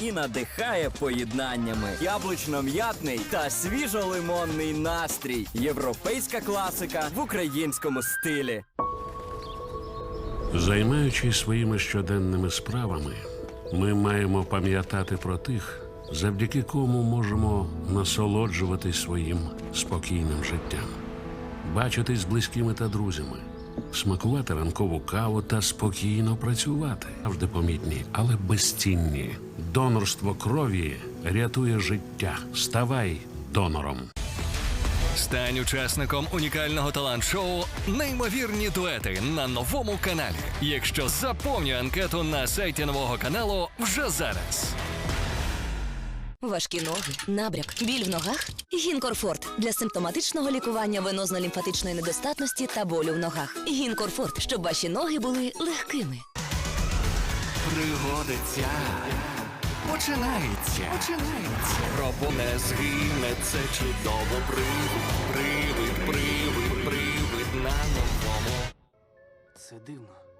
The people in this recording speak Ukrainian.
і надихає поєднаннями. Яблучно-м'ятний та свіжо-лимонний настрій. Європейська класика в українському стилі. Займаючись своїми щоденними справами, ми маємо пам'ятати про тих, завдяки кому можемо насолоджуватись своїм спокійним життям, бачитись з близькими та друзями, смакувати ранкову каву та спокійно працювати. Завжди помітні, але безцінні. Донорство крові рятує життя. Ставай донором. Стань учасником унікального талант-шоу Неймовірні дуети на новому каналі. Якщо заповнює анкету на сайті нового каналу вже зараз. Важкі ноги, набряк, біль в ногах. Гінкорфорт для симптоматичного лікування венозно-лімфатичної недостатності та болю в ногах. Гінкорфорт, щоб ваші ноги були легкими. Пригодиться. Починається. Починається. Робо не згине, це чудово привид, привид, привид, привид на новому. Це дивно.